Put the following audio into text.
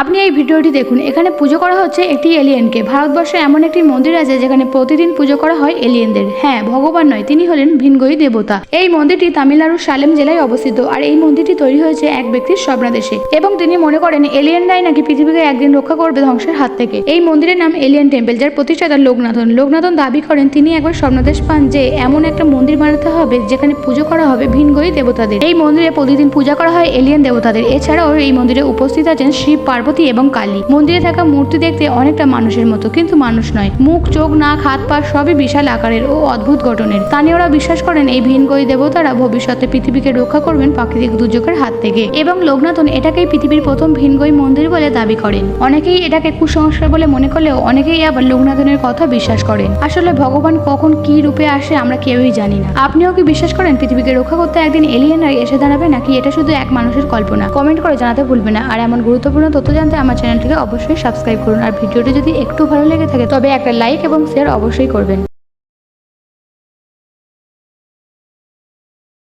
আপনি এই ভিডিওটি দেখুন। এখানে পুজো করা হচ্ছে একটি এলিয়েনকে। ভারতবর্ষে এমন একটি মন্দির আছে যেখানে প্রতিদিন পুজো করা হয় এলিয়েনদের। হ্যাঁ ভগবান নয়, তিনি হলেন ভিনগয়ী দেবতা। এই মন্দিরটি তামিলনাড়ুর সালেম জেলায় অবস্থিত আর এই মন্দিরটি তৈরি হয়েছে এক ব্যক্তির স্বপ্নাদেশে। এবং তিনি মনে করেন এলিয়েনরাই নাকি পৃথিবীকে একদিন রক্ষা করবে ধ্বংসের হাত থেকে? এই মন্দিরের নাম এলিয়েন টেম্পল, যার প্রতিষ্ঠাতা লোকনাথন। লোকনাথন দাবি করেন, তিনি একবার স্বপ্নাদেশ পান যে এমন একটা মন্দির বানাতে হবে যেখানে পুজো করা হবে ভিনগয়ী দেবতাদের। এই মন্দিরে প্রতিদিন পূজা করা হয় এলিয়েন দেবতাদের। এছাড়াও এই মন্দিরে উপস্থিত আছেন শিব, পার্বতী এবং কালী। মন্দিরে থাকা মূর্তি দেখতে অনেকটা মানুষের মতো, কিন্তু মানুষ নয়। মুখ, চোখ, নাক, হাত, পা সবই বিশাল আকারের ও অদ্ভুত গঠনের। স্থানীয়রা বিশ্বাস করেন, এই ভিনগয়ী দেবতারা ভবিষ্যতে পৃথিবীকে রক্ষা করবেন প্রাকৃতিক দুর্যোগের হাত থেকে। এবং লোকনাথন এটাকেই পৃথিবীর প্রথম ভিনগয়ী মন্দির বলে দাবি করেন। অনেকেই এটাকে কুসংস্কার বলে মনে করলেও অনেকেই আবার লোকনাথনের কথা বিশ্বাস করেন। আসলে ভগবান কখন কি রূপে আসে আমরা কেউই জানি না। আপনিও কি বিশ্বাস করেন পৃথিবীকে রক্ষা করতে একদিন এলিয়েনরাই এসে দাঁড়াবে নাকি এটা শুধু এক মানুষের কল্পনা? কমেন্ট করে জানাতে ভুলবে না। আর এমন গুরুত্বপূর্ণ তথ্য জানতে আমার চ্যানেলটিকে অবশ্যই সাবস্ক্রাইব করুন। আর ভিডিওটি যদি একটু ভালো লেগে থাকে, তবে একটা লাইক এবং শেয়ার অবশ্যই করবেন।